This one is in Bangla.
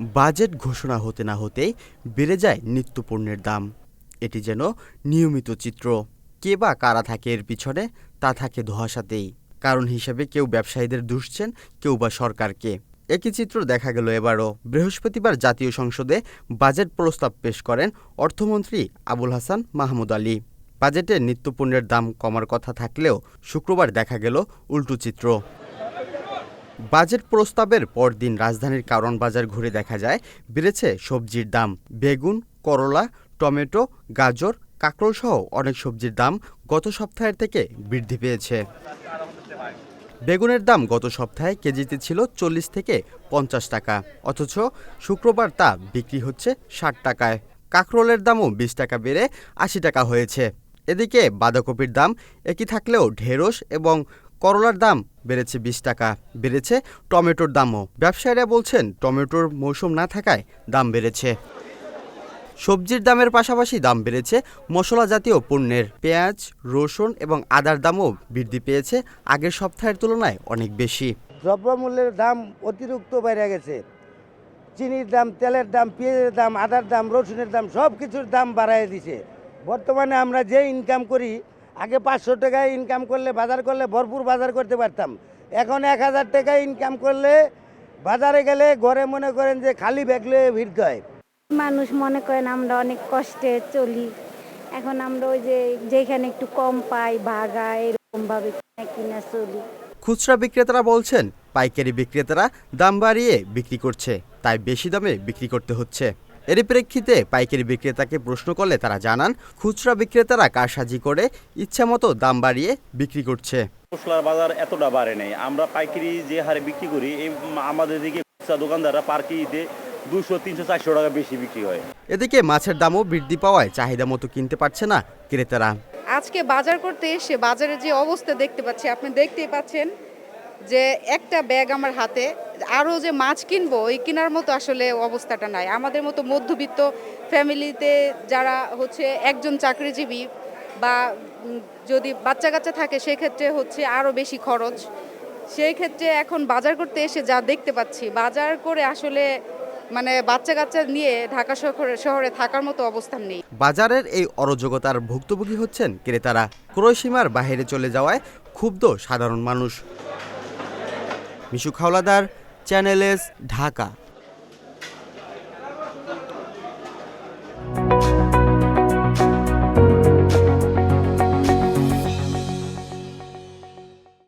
বাজেট ঘোষণা হতে না হতেই বেড়ে যায় নিত্যপণ্যের দাম। এটি যেন নিয়মিত চিত্র। কে বা কারা থাকে এর পিছনে, তা থাকে ধোঁয়াশাতেই। কারণ হিসেবে কেউ ব্যবসায়ীদের দুষছেন কেউ বা সরকারকে। একই চিত্র দেখা গেল এবারও। বৃহস্পতিবার জাতীয় সংসদে বাজেট প্রস্তাব পেশ করেন অর্থমন্ত্রী আবুল হাসান মাহমুদ আলী। বাজেটে নিত্যপণ্যের দাম কমার কথা থাকলেও শুক্রবার দেখা গেল উল্টো চিত্র। বাজেট প্রস্তাবের পরদিন রাজধানীর কারণ বাজার ঘুরে দেখা যায়, বেড়েছে সবজির দাম। বেগুন, করলা, টমেটো, গাজর, কাঁকরোল সহ অনেক সবজির দাম গত সপ্তাহের থেকে বৃদ্ধি পেয়েছে। বেগুনের দাম গত সপ্তাহে কেজিতে ছিল চল্লিশ থেকে পঞ্চাশ টাকা, অথচ শুক্রবার তা বিক্রি হচ্ছে ষাট টাকায়। কাঁকরোলের দামও বিশ টাকা বেড়ে আশি টাকা হয়েছে। এদিকে বাঁধাকপির দাম একই থাকলেও ঢেঁড়স এবং করলার দাম বেড়েছে বিশ টাকা। বেড়েছে টমেটোর দামও। ব্যবসায়ীরা বলছেন, টমেটোর মৌসুম না থাকায় দাম বেড়েছে। সবজির দামের পাশাপাশি দাম বেড়েছে মশলা জাতীয় পণ্যের। পেঁয়াজ, রসুন এবং আদার দামও বৃদ্ধি পেয়েছে। আগের সপ্তাহের তুলনায় অনেক বেশি। দ্রব্যমূল্যের দাম অতিরিক্ত বেড়ে গেছে। চিনির দাম, তেলের দাম, পেঁয়াজের দাম, আদার দাম, রসুনের দাম সব কিছুর দাম বাড়ায় দিছে। বর্তমানে আমরা যে ইনকাম করি আগে পাঁচশো টাকায় ইনকাম করলে বাজার করলে ভরপুর বাজার করতে পারতাম। এখন এক হাজার টাকায় ইনকাম করলে বাজারে গেলে ঘরে মনে করেন যে খালি ব্যাগ লয়ে ভিড়তে হয়। মানুষ মনে করেন আমরা অনেক কষ্টে চলি। এখন আমরা ওই যে যেখানে একটু কম পাই ভাগা এরকম ভাবে কিনা কিনা চলি। খুচরা বিক্রেতারা বলছেন পাইকারি বিক্রেতারা দাম বাড়িয়ে বিক্রি করছে তাই বেশি দামে বিক্রি করতে হচ্ছে। এরই প্রেক্ষিতে পাইকারি বিক্রেতাকে প্রশ্ন করলে তারা জানান খুচরা বিক্রেতারা কারসাজি করে ইচ্ছামতো দাম বাড়িয়ে বিক্রি করছে। মশলার বাজার এতটা বাড়ে নাই। আমরা পাইকারি যে হারে বিক্রি করি এই আমাদের দিকে খুচরা দোকানদাররা পার কেজিতে দুশো তিনশো চারশো টাকা বেশি বিক্রি হয়। এদিকে মাছের দামও বৃদ্ধি পাওয়ায় চাহিদা মতো কিনতে পারছে না ক্রেতারা। আজকে বাজার করতে এসে বাজারে যে অবস্থা দেখতে পাচ্ছি আপনি দেখতেই পাচ্ছেন যে একটা ব্যাগ আমার হাতে আরও যে মাছ কিনবো, ওই কেনার মতো আসলে অবস্থাটা নাই। আমাদের মতো মধ্যবিত্ত ফ্যামিলিতে যারা হচ্ছে একজন চাকরিজীবী বা যদি বাচ্চা কাচ্চা থাকে, সেক্ষেত্রে হচ্ছে আরও বেশি খরচ। সেই ক্ষেত্রে এখন বাজার করতে এসে যা দেখতে পাচ্ছি, বাজার করে আসলে মানে বাচ্চা কাচ্চা নিয়ে ঢাকা শহরে শহরে থাকার মতো অবস্থান নেই। বাজারের এই অরাজকতার ভুক্তভোগী হচ্ছেন ক্রেতারা। ক্রয়সীমার বাইরে চলে যাওয়ায় ক্ষুব্ধ সাধারণ মানুষ। Mishu Khawladar channel S Dhaka